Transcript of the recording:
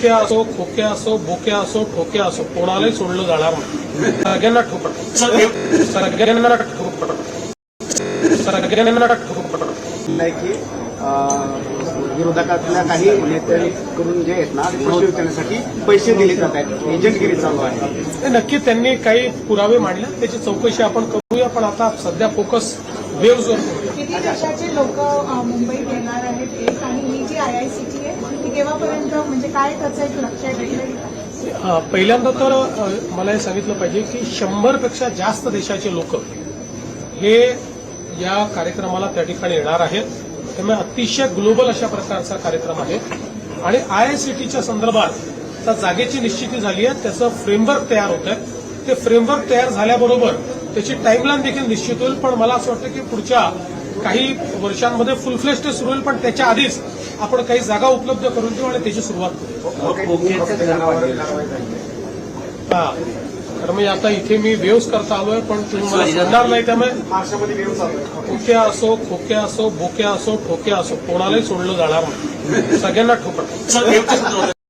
खोक्या असो खोक्या असो बोक्या असो ठोक्या असो कोणालाही सोडलं जाणार नाही. सगळ्यांना ठोकट सगळ्यांना ठोकट सगळ्यांना ठोकट नाही की अं, विरोधकातल्या काही नेत्यांकडून जे आहेत ना ते शिवसेनेसाठी पैसे दिले जात आहेत एजंटगिरी चालू आहे. नक्की त्यांनी काही पुरावे मांडले त्याची चौकशी आपण करूया पण आता सध्या फोकस वेव्हजवर करूया किती देशाचे लोक मुंबईत येणार आहेत एक आणि ही जी आय आय सी टी आहे आतापर्यंत म्हणजे काय त्याचं एक पहिल्यांदा तर मला हे सांगितलं पाहिजे की शंभरपेक्षा जास्त देशाचे लोक हे या कार्यक्रमाला त्या ठिकाणी येणार आहेत. त्यामुळे अतिशय ग्लोबल अशा प्रकारचा कार्यक्रम आहे. आणि आय आय सी संदर्भात त्या जागेची निश्चिती झाली आहे. त्याचं फ्रेमवर्क तयार होत आहे ते फ्रेमवर्क तयार झाल्याबरोबर त्याची टाईमलाईन देखील निश्चित होईल. पण मला असं वाटतं की पुढच्या काही वर्षांमध्ये फुल फ्लेश ते सुरू होईल पण त्याच्या आधीच आपण काही जागा उपलब्ध करून देऊ आणि त्याची सुरुवात करू. हा. तर मी आता इथे मी वेव्स करता आलोय पण तुम्ही मला सोडणार नाही त्यामुळे. खोक्या असो खोक्या असो बोक्या असो ठोक्या असो कोणालाही सोडलं जाणार नाही. सगळ्यांना ठोकट